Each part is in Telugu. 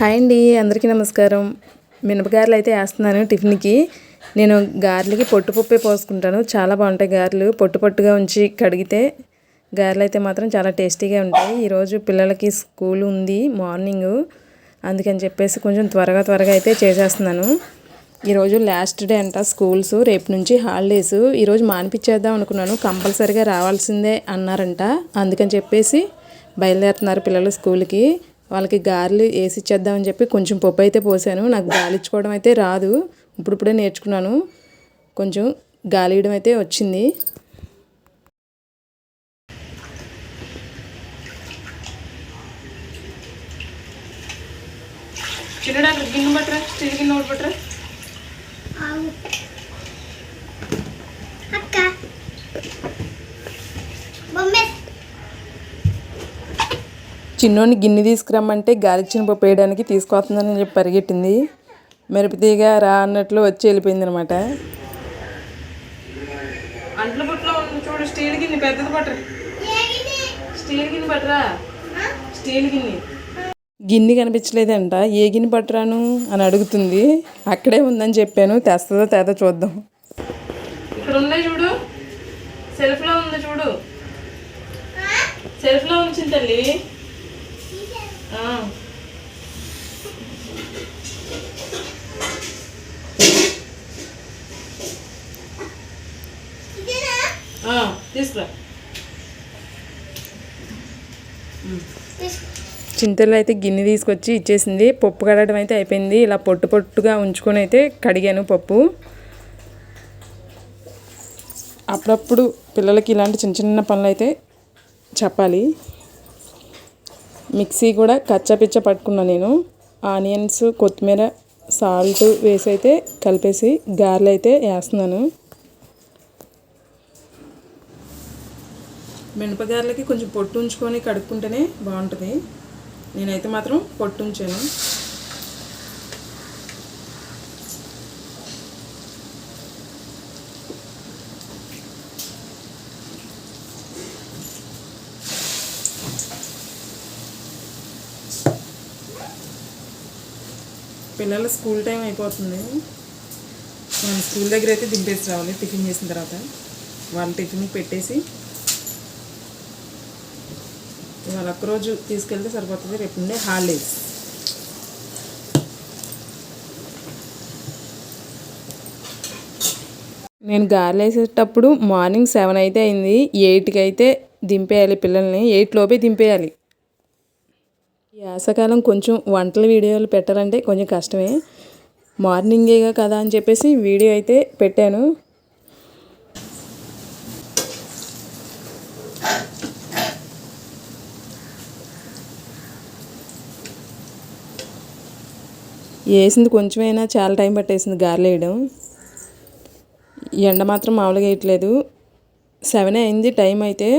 హాయ్ అండి అందరికీ నమస్కారం. మినపగారలు అయితే వేస్తున్నాను టిఫిన్కి. నేను గారెలకి పొట్టు పప్పే పోసుకుంటాను. చాలా బాగుంటాయి గారెలు. పొట్టు పొట్టుగా ఉంచి కడిగితే గారెలు అయితే మాత్రం చాలా టేస్టీగా ఉంటాయి. ఈరోజు పిల్లలకి స్కూల్ ఉంది మార్నింగ్. అందుకని చెప్పేసి కొంచెం త్వరగా త్వరగా అయితే చేసేస్తున్నాను. ఈరోజు లాస్ట్ డే అంట స్కూల్స్ రేపు నుంచి హాలిడేస్. ఈరోజు మానిపించేద్దాం అనుకున్నాను. కంపల్సరీగా రావాల్సిందే అన్నారంట. అందుకని చెప్పేసి బయలుదేరుతున్నారు పిల్లలు స్కూల్కి. వాళ్ళకి గారెలు వేసి ఇచ్చేద్దామని చెప్పి కొంచెం పప్పు అయితే పోసాను. నాకు గాలిచ్చుకోవడం అయితే రాదు. ఇప్పుడిప్పుడే నేర్చుకున్నాను. కొంచెం గాలియడం అయితే వచ్చింది. చిన్నడా గిన్నె పట్టరా స్టీల్ గిన్నె ఒకటి పట్టరా. చిన్నోని గిన్నె తీసుకురమ్మంటే గాలిచ్చిన పప్పు వేయడానికి తీసుకొస్తుందని చెప్పి పరిగెట్టింది. మిరపతీగ రా అన్నట్లు వచ్చి వెళ్ళిపోయింది అనమాట చూడు స్టీల్ గిన్నె పెద్దది పట్టరా. స్టీల్ గిన్నె పట్టరా. స్టీల్ గిన్నె. గిన్నె కనిపించలేదంట ఏ గిన్నె పట్టరాను అని అడుగుతుంది. అక్కడే ఉందని చెప్పాను తెస్తుందో తేదో చూద్దాం. ఇక్కడ ఉన్నాయి చూడు. సెల్ఫ్లో ఉంది చూడు. సెల్ఫ్లో ఉంచింది తల్లి. తీసుకురా చింతలు అయితే గిన్నె తీసుకొచ్చి ఇచ్చేసింది. పప్పు కడగడం అయితే అయిపోయింది. ఇలా పొట్టు పొట్టుగా ఉంచుకొని అయితే కడిగాను పప్పు. అప్పుడప్పుడు పిల్లలకి ఇలాంటి చిన్న చిన్న పనులు అయితే చెప్పాలి. మిక్సీ కూడా కచ్చపిచ్చ పట్టుకున్నాను నేను. ఆనియన్స్ కొత్తిమీర సాల్ట్ వేసి అయితే కలిపేసి గారెలు అయితే వేస్తున్నాను. మినపగారలకి కొంచెం పొట్టు ఉంచుకొని కడుక్కుంటేనే బాగుంటుంది. నేనైతే మాత్రం పొట్టు ఉంచాను. పిల్లల స్కూల్ టైం అయిపోతుంది. మనం స్కూల్ దగ్గర అయితే దింపేసి రావాలి టిఫిన్ చేసిన తర్వాత. వాళ్ళ టిఫిన్ పెట్టేసి ఇవాళ ఒక్కరోజు తీసుకెళ్తే సరిపోతుంది. రేపు ఉండే హాలిడేస్. నేను గారెలు వేసేటప్పుడు మార్నింగ్ సెవెన్ అయితే అయింది. ఎయిట్కి అయితే దింపేయాలి పిల్లల్ని. ఎయిట్ లోపే దింపేయాలి. వేసకాలం కొంచెం వంటల వీడియోలు పెట్టాలంటే కొంచెం కష్టమే. మార్నింగేగా కదా అని చెప్పేసి వీడియో అయితే పెట్టాను. వేసింది కొంచెమైనా చాలా టైం పట్టేసింది గారెలు వేయడం. ఎండ మాత్రం మామూలుగా వేయట్లేదు. సెవెన్ అయింది టైం అయితే.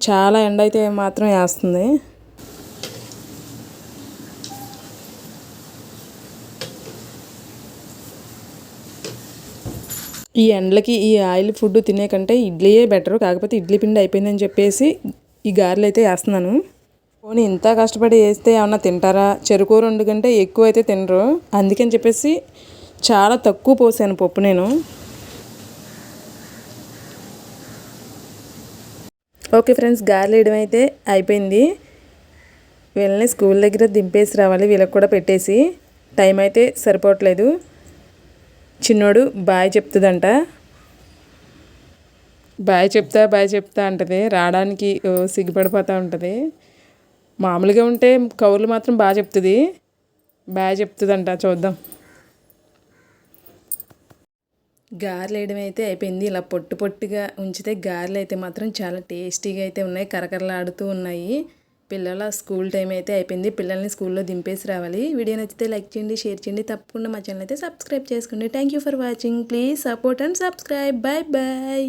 చాలా ఎండ అయితే మాత్రం వేస్తుంది. ఈ ఎండలకి ఈ ఆయిల్ ఫుడ్ తినే కంటే ఇడ్లీయే బెటర్. కాకపోతే ఇడ్లీ పిండి అయిపోయిందని చెప్పేసి ఈ గారెలు అయితే వేస్తున్నాను. పోనీ ఇంత కష్టపడి వేస్తే ఏమన్నా తింటారా? చెరుకు రెండు కంటే ఎక్కువ అయితే తినరు. అందుకని చెప్పేసి చాలా తక్కువ పోసాను పప్పు నేను. ఓకే ఫ్రెండ్స్ గారెలు వేయడం అయితే అయిపోయింది. వీళ్ళని స్కూల్ దగ్గర దింపేసి రావాలి. వీళ్ళకి కూడా పెట్టేసి. టైం అయితే సరిపోవట్లేదు. చిన్నోడు బాయ్ చెప్తుందంట. బాయ్ చెప్తా బాయ్ చెప్తా అంటది. రావడానికి సిగ్గుపడిపోతూ ఉంటుంది. మామూలుగా ఉంటే కౌర్లు మాత్రం బాగా చెప్తుంది. బాయ్ చెప్తుందంట చూద్దాం. గారెలు వేయడం అయితే అయిపోయింది. ఇలా పొట్టు పొట్టుగా ఉంచితే గారెలు అయితే మాత్రం చాలా టేస్టీగా అయితే ఉన్నాయి. కరకరలాడుతూ ఉన్నాయి. పిల్లల స్కూల్ టైం అయితే అయిపోయింది. పిల్లల్ని స్కూల్లో దింపేసి రావాలి. వీడియో నచ్చితే లైక్ చేయండి షేర్ చేయండి. తప్పకుండా మా ఛానల్ అయితే సబ్స్క్రైబ్ చేసుకోండి thank you for watching please support and subscribe bye bye